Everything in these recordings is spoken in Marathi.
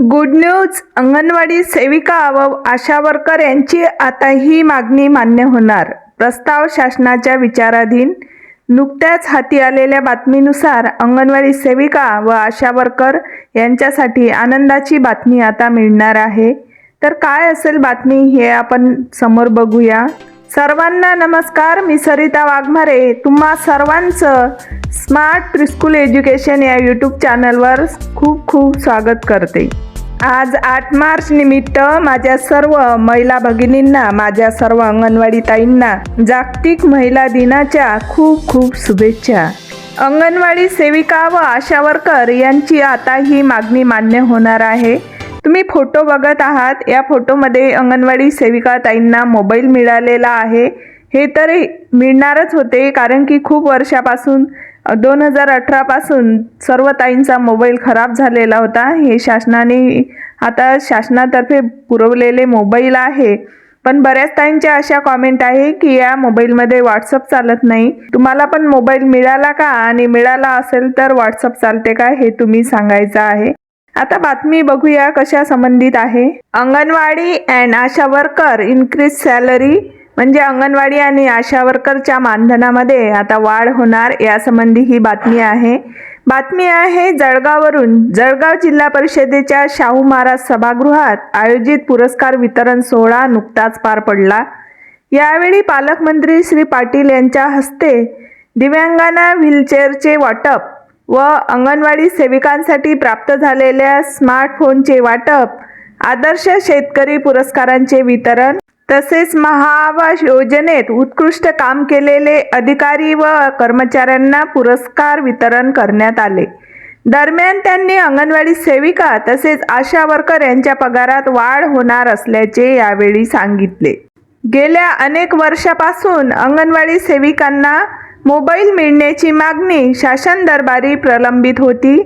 गुड न्यूज अंगणवाडी सेविका व आशा वर्कर यांची आता ही मागणी मान्य होणार. प्रस्ताव शासनाच्या विचाराधीन नुकत्याच हाती आलेल्या बातमीनुसार अंगणवाडी सेविका व आशा वर्कर यांच्यासाठी आनंदाची बातमी आता मिळणार आहे. तर काय असेल बातमी हे आपण समोर बघूया. सर्वांना नमस्कार मी सरिता वाघमारे. तुम्हा सर्वांचं स्मार्ट प्रिस्कूल एज्युकेशन या यूट्यूब चॅनलवर खूप खूप स्वागत करते. आज आठ मार्च निमित्त माझ्या सर्व महिला भगिनींना माझ्या सर्व अंगणवाडी ताईंना जागतिक महिला दिनाच्या खूप खूप शुभेच्छा. अंगणवाडी सेविका व आशा वर्कर यांची आता ही मागणी मान्य होणार आहे. तुम्ही फोटो बघत आहात. या फोटोमध्ये अंगणवाडी सेविका ताईंना मोबाईल मिळालेला आहे. हे तर मिळणारच होते कारण की खूप वर्षापासून दोन हजार अठरापासून सर्व ताईंचा मोबाईल खराब झालेला होता. हे शासनाने आता शासनातर्फे पुरवलेले मोबाईल आहे. पण बऱ्याच ताईंच्या अशा कॉमेंट आहे की या मोबाईलमध्ये व्हॉट्सअप चालत नाही. तुम्हाला पण मोबाईल मिळाला का? आणि मिळाला असेल तर व्हॉट्सअप चालते का? हे तुम्ही सांगायचं आहे. आता बातमी बघूया कशा संबंधित आहे. Anganwadi and ASHA worker increase salary म्हणजे अंगणवाडी आणि आशा वर्करच्या मानधनामध्ये आता वाढ होणार यासंबंधी ही बातमी आहे. बातमी आहे जळगाववरून जळगाव जिल्हा परिषदेच्या शाहू महाराज सभागृहात आयोजित पुरस्कार वितरण सोहळा नुकताच पार पडला. यावेळी पालकमंत्री श्री पाटील यांच्या हस्ते दिव्यांगांना व्हीलचेअरचे वाटप व अंगणवाडी सेविकांसाठी प्राप्त झालेल्या स्मार्टफोनचे वाटप आदर्श शेतकरी पुरस्कारांचे वितरण तसेच महाआवास योजनेत उत्कृष्ट काम केलेले अधिकारी व कर्मचाऱ्यांना पुरस्कार वितरण करण्यात आले. दरम्यान त्यांनी अंगणवाडी सेविका तसेच आशा वर्कर यांच्या पगारात वाढ होणार असल्याचे यावेळी सांगितले. गेल्या अनेक वर्षापासून अंगणवाडी सेविकांना मोबाईल मिळण्याची मागणी शासन दरबारी प्रलंबित होती.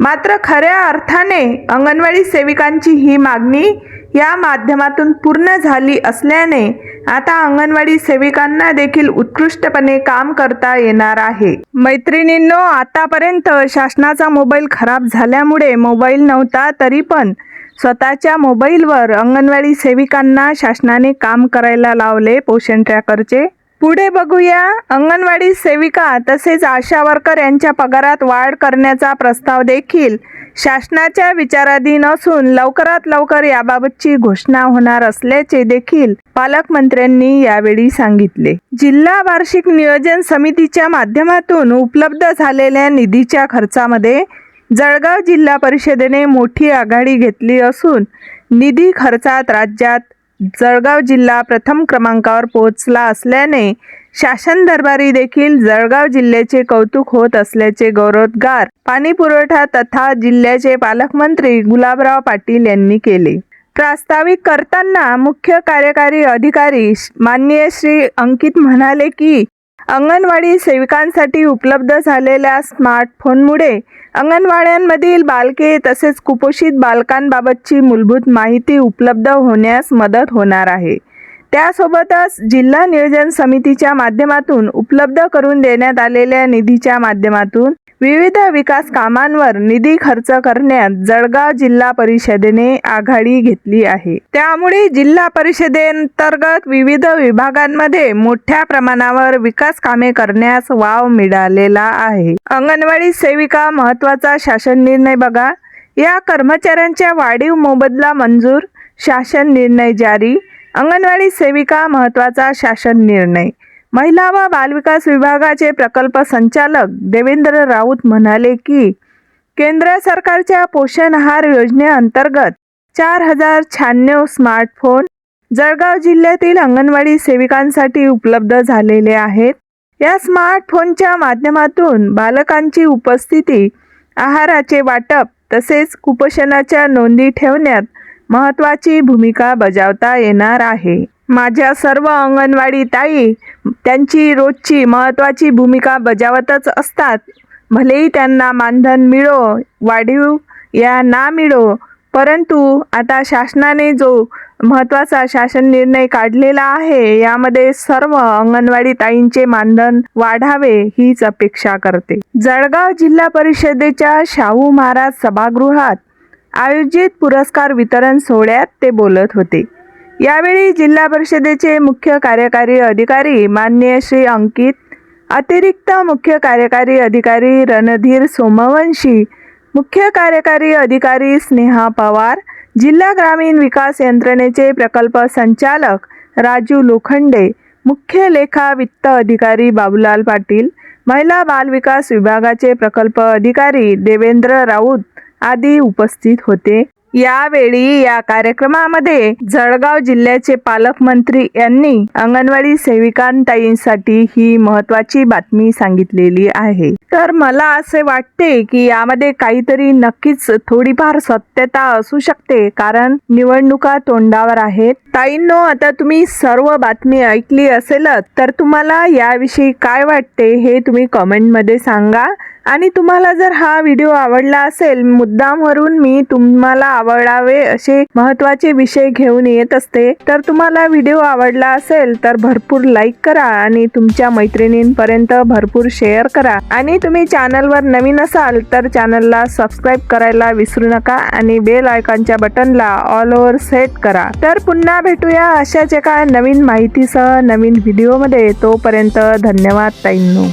मात्र खऱ्या अर्थाने अंगणवाडी सेविकांची ही मागणी या माध्यमातून पूर्ण झाली असल्याने आता अंगणवाडी सेविकांना देखील उत्कृष्टपणे काम करता येणार आहे. मैत्रिणींनो आतापर्यंत शासनाचा मोबाईल खराब झाल्यामुळे मोबाईल नव्हता तरी पण स्वतःच्या मोबाईलवर अंगणवाडी सेविकांना शासनाने काम करायला लावले पोषण ट्रॅकरचे. पुढे बघूया. अंगणवाडी सेविका तसेच आशा वर्कर यांच्या पगारात वाढ करण्याचा प्रस्ताव देखील शासनाच्या विचाराधीन असून लवकरात लवकर याबाबतची घोषणा होणार असल्याचे देखील पालकमंत्र्यांनी यावेळी सांगितले. जिल्हा वार्षिक नियोजन समितीच्या माध्यमातून उपलब्ध झालेल्या निधीच्या खर्चामध्ये जळगाव जिल्हा परिषदेने मोठी आघाडी घेतली असून निधी खर्चात राज्यात जळगाव जिल्हा प्रथम क्रमांकावर पोहोचला असल्याने शासन दरबारी देखील जळगाव जिल्ह्याचे कौतुक होत असल्याचे गौरवोद्गार पाणी पुरवठा तथा जिल्ह्याचे पालकमंत्री गुलाबराव पाटील यांनी केले. प्रास्ताविक करताना मुख्य कार्यकारी अधिकारी माननीय श्री अंकित म्हणाले की अंगणवाडी सेविकांसाठी उपलब्ध झालेल्या स्मार्टफोनमुळे अंगणवाड्यांमधील बालके तसेच कुपोषित बालकांबाबतची मूलभूत माहिती उपलब्ध होण्यास मदत होणार आहे. त्यासोबतच जिल्हा नियोजन समितीच्या माध्यमातून उपलब्ध करून देण्यात आलेल्या निधीच्या माध्यमातून विविध विकास कामांवर निधी खर्च करण्यात जळगाव जिल्हा परिषदेने आघाडी घेतली आहे. त्यामुळे जिल्हा परिषदेअंतर्गत विविध विभागांमध्ये मोठ्या प्रमाणावर विकास कामे करण्यास वाव मिळालेला आहे. अंगणवाडी सेविका महत्त्वाचा शासन निर्णय बघा. या कर्मचाऱ्यांच्या वाढीव मोबदला मंजूर शासन निर्णय जारी अंगणवाडी सेविका महत्त्वाचा शासन निर्णय. महिला व बालविकास विभागाचे प्रकल्प संचालक देवेंद्र राऊत म्हणाले की केंद्र सरकारच्या पोषण आहार योजनेअंतर्गत चार हजार शहाण्णव स्मार्टफोन जळगाव जिल्ह्यातील अंगणवाडी सेविकांसाठी उपलब्ध झालेले आहेत. या स्मार्टफोनच्या माध्यमातून बालकांची उपस्थिती आहाराचे वाटप तसेच कुपोषणाच्या नोंदी ठेवण्यात महत्त्वाची भूमिका बजावता येणार आहे. माझ्या सर्व अंगणवाडी ताई त्यांची रोजची महत्त्वाची भूमिका बजावतच असतात. भलेही त्यांना मानधन मिळो वाढीव या ना मिळो परंतु आता शासनाने जो महत्त्वाचा शासन निर्णय काढलेला आहे यामध्ये सर्व अंगणवाडी ताईंचे मानधन वाढावे हीच अपेक्षा करते. जळगाव जिल्हा परिषदेच्या शाहू महाराज सभागृहात आयोजित पुरस्कार वितरण सोहळ्यात ते बोलत होते. यावेळी जिल्हा परिषदेचे मुख्य कार्यकारी अधिकारी मान्य श्री अंकित अतिरिक्त मुख्य कार्यकारी अधिकारी रणधीर सोमवंशी मुख्य कार्यकारी अधिकारी स्नेहा पवार जिल्हा ग्रामीण विकास यंत्रणेचे प्रकल्प संचालक राजू लोखंडे मुख्य लेखा वित्त अधिकारी बाबूलाल पाटील महिला बाल विकास विभागाचे प्रकल्प अधिकारी देवेंद्र राऊत आदी उपस्थित होते. यावेळी या कार्यक्रमामध्ये जळगाव जिल्ह्याचे पालकमंत्री यांनी अंगणवाडी सेविकांताईंसाठी ही महत्वाची बातमी सांगितलेली आहे. तर मला असे वाटते की यामध्ये काहीतरी नक्कीच थोडीफार सत्यता असू शकते कारण निवडणुका तोंडावर आहेत. ताईंनो आता तुम्ही सर्व बातमी ऐकली असेलच तर तुम्हाला याविषयी काय वाटते हे तुम्ही कमेंटमध्ये सांगा. आणि तुम्हाला जर हा व्हिडिओ आवडला असेल मुद्दामवरून मी तुम्हाला आवडावे असे महत्त्वाचे विषय घेऊन येत असते. तर तुम्हाला व्हिडिओ आवडला असेल तर भरपूर लाईक करा आणि तुमच्या मैत्रिणींपर्यंत भरपूर शेअर करा. आणि तुम्ही चॅनलवर नवीन असाल तर चॅनलला सबस्क्राईब करायला विसरू नका आणि बेल आयकॉनच्या बटनला ऑल ओव्हर सेट करा. तर पुन्हा भेटूया अशाच एका नवीन माहितीसह नवीन व्हिडिओमध्ये. तोपर्यंत धन्यवाद ताईंनो.